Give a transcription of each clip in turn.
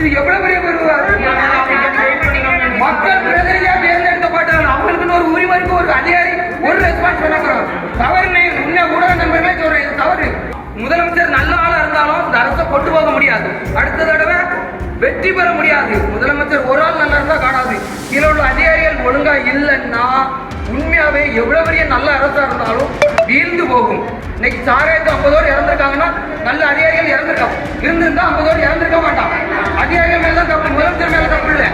இது எவ்வளவு பெரிய வெற்றி பெற முடியாது. முதலமைச்சர் ஒரு ஆள் நல்லா இருந்தா காணாது. கீழே உள்ள அதிகாரிகள் ஒழுங்கா இல்லைன்னா உண்மையாவே எவ்வளவு பெரிய நல்ல அரசா இருந்தாலும் வீழ்ந்து போகும். இன்னைக்கு சாராயத்து ஐம்பதோடு இறந்துருக்காங்கன்னா நல்ல அதிகாரிகள் இறந்துருக்கா இருந்திருந்தா ஐம்பதோடு இறந்துருக்க மாட்டான் அதிகாரிகள் மேல தான் தப்பு முதலமைச்சர் மேல தப்பு இல்லை.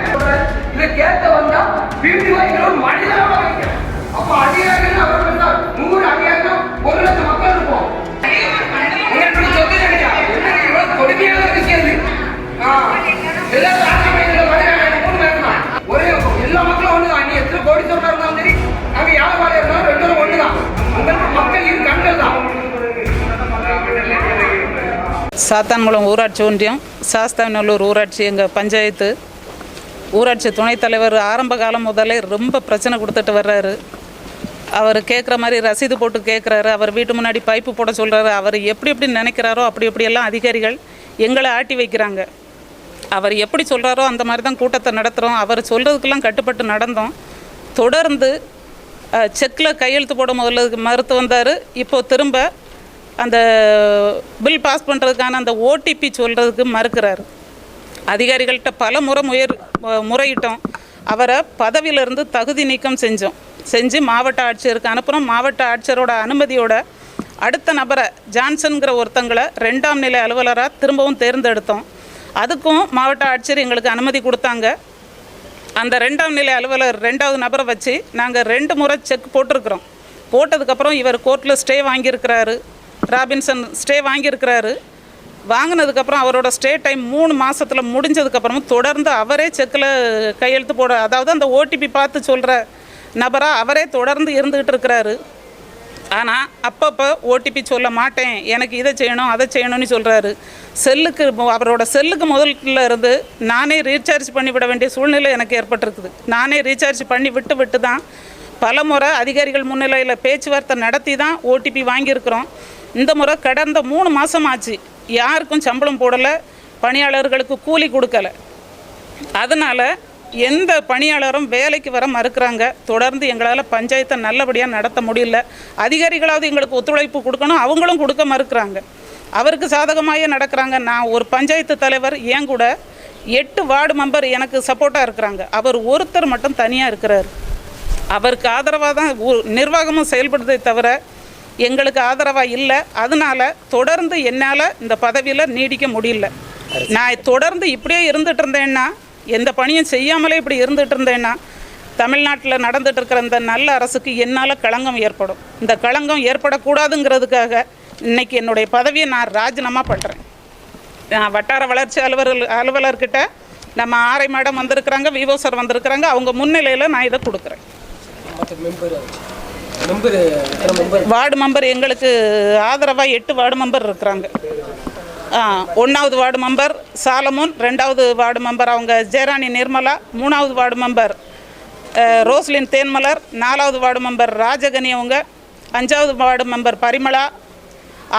சாத்தான்குளம் ஊராட்சி ஒன்றியம் சாஸ்தாநல்லூர் ஊராட்சி எங்கள் பஞ்சாயத்து. ஊராட்சி துணைத் தலைவர் ஆரம்ப காலம் முதலே ரொம்ப பிரச்சனை கொடுத்துட்டு வர்றாரு. அவர் கேட்குற மாதிரி ரசீது போட்டு கேட்குறாரு அவர் வீட்டு முன்னாடி பைப்பு போட சொல்கிறாரு அவர் எப்படி எப்படி நினைக்கிறாரோ அப்படி எப்படியெல்லாம் அதிகாரிகள் எங்களை ஆட்டி வைக்கிறாங்க. அவர் எப்படி சொல்கிறாரோ அந்த மாதிரி தான் கூட்டத்தை நடத்துகிறோம் அவர் சொல்கிறதுக்கெல்லாம் கட்டுப்பட்டு நடந்தோம். தொடர்ந்து செக்கில் கையெழுத்து போட முதல்ல மறுத்து வந்தார். இப்போது திரும்ப அந்த பில் பாஸ் பண்ணுறதுக்கான அந்த ஓடிபி சொல்கிறதுக்கு மறுக்கிறார். அதிகாரிகள்கிட்ட பல முறை முயற் முறையிட்டோம். அவரை பதவியிலிருந்து தகுதி நீக்கம் செஞ்சோம். செஞ்சு மாவட்ட ஆட்சியருக்கு அனுப்புகிறோம் மாவட்ட ஆட்சியரோட அனுமதியோட அடுத்த நபரை ஜான்சன்கிற ஒருத்தங்களை ரெண்டாம் நிலை அலுவலராக திரும்பவும் தேர்ந்தெடுத்தோம். அதுக்கும் மாவட்ட ஆட்சியர் எங்களுக்கு அனுமதி கொடுத்தாங்க. அந்த ரெண்டாம் நிலை அலுவலர் ரெண்டாவது நபரை வச்சு நாங்கள் ரெண்டு முறை செக் போட்டிருக்கிறோம். போட்டதுக்கப்புறம் இவர் கோர்ட்டில் ஸ்டே வாங்கியிருக்கிறாரு. ராபின்சன் ஸ்டே வாங்கியிருக்கிறாரு. வாங்கினதுக்கப்புறம் அவரோட ஸ்டே டைம் மூணு மாதத்தில் முடிஞ்சதுக்கப்புறமும் தொடர்ந்து அவரே செக்கில் கையெழுத்து போட அதாவது அந்த ஓடிபி பார்த்து சொல்கிற நபராக அவரே தொடர்ந்து இருந்துக்கிட்டு இருக்கிறாரு. ஆனால் அப்பப்போ ஓடிபி சொல்ல மாட்டேன் எனக்கு இதை செய்யணும் அதை செய்யணும்னு சொல்கிறாரு செல்லுக்கு அவரோட செல்லுக்கு முதல்ல இருந்து நானே ரீசார்ஜ் பண்ணி விட வேண்டிய சூழ்நிலை எனக்கு ஏற்பட்டிருக்குது. நானே ரீசார்ஜ் பண்ணி விட்டு விட்டு தான் பல முறை அதிகாரிகள் முன்னிலையில் பேச்சுவார்த்தை நடத்தி தான் ஓடிபி வாங்கியிருக்கிறோம். இந்த முறை கடந்த மூணு மாதம் ஆச்சு யாருக்கும் சம்பளம் போடலை பணியாளர்களுக்கு கூலி கொடுக்கல. அதனால் எந்த பணியாளரும் வேலைக்கு வர மறுக்கிறாங்க. தொடர்ந்து எங்களால் பஞ்சாயத்தை நல்லபடியாக நடத்த முடியல. அதிகாரிகளாவது எங்களுக்கு ஒத்துழைப்பு கொடுக்கணும் அவங்களும் கொடுக்க மறுக்கிறாங்க. அவருக்கு சாதகமாகவே நடக்கிறாங்க. நான் ஒரு பஞ்சாயத்து தலைவர் ஏன் கூட எட்டு வார்டு மெம்பர் எனக்கு சப்போர்ட்டாக இருக்கிறாங்க. அவர் ஒருத்தர் மட்டும் தனியாக இருக்கிறார். அவருக்கு ஆதரவாக தான் நிர்வாகமும் செயல்படுதே தவிர எங்களுக்கு ஆதரவாக இல்லை. அதனால் தொடர்ந்து என்னால் இந்த பதவியில் நீடிக்க முடியல. நான் தொடர்ந்து இப்படியே இருந்துட்டு இருந்தேன்னா எந்த பணியும் செய்யாமலே இப்படி இருந்துட்டு இருந்தேன்னா தமிழ்நாட்டில் நடந்துட்டு இருக்கிற இந்த நல்ல அரசுக்கு என்னால் களங்கம் ஏற்படும். இந்த களங்கம் ஏற்படக்கூடாதுங்கிறதுக்காக இன்னைக்கு என்னுடைய பதவியை நான் ராஜினாமா பண்ணுறேன் நான் வட்டார வளர்ச்சி அலுவலர் அலுவலர்கிட்ட நம்ம ஆரை மேடம் வந்திருக்கிறாங்க விவோ சார் வந்திருக்கிறாங்க அவங்க முன்னிலையில் நான் இதை கொடுக்குறேன். வார்டு மெம்பர் எங்களுக்கு ஆதரவாக எட்டு வார்டு மெம்பர் இருக்கிறாங்க. ஒன்றாவது வார்டு மெம்பர் சாலமோன் ரெண்டாவது வார்டு மெம்பர் அவங்க ஜெயராணி நிர்மலா மூணாவது வார்டு மெம்பர் ரோஸ்லின் தேன்மலர் நாலாவது வார்டு மெம்பர் ராஜகனி அவங்க அஞ்சாவது வார்டு மெம்பர் பரிமளா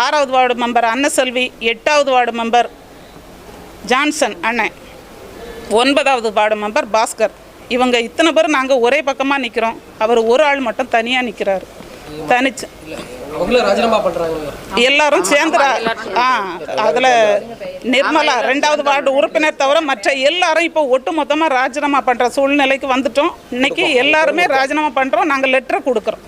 ஆறாவது வார்டு மெம்பர் அன்னசெல்வி எட்டாவது வார்டு மெம்பர் ஜான்சன் அண்ணன் ஒன்பதாவது வார்டு மெம்பர் பாஸ்கர். இவங்க இத்தனை பேர் நாங்கள் ஒரே பக்கமாக நிற்கிறோம் அவர் ஒரு ஆள் மட்டும் தனியாக நிற்கிறாரு தனிச்சு. எல்லாரும் சேர்ந்து ரா- ஆ அதில் நிர்மலா ரெண்டாவது வார்டு உறுப்பினர் தவிர மற்ற எல்லாரும் இப்போ ஒட்டு மொத்தமாக ராஜினாமா பண்ணுற சூழ்நிலைக்கு வந்துட்டோம். இன்னைக்கு எல்லாருமே ராஜினாமா பண்ணுறோம் நாங்கள் லெட்டரை கொடுக்குறோம்.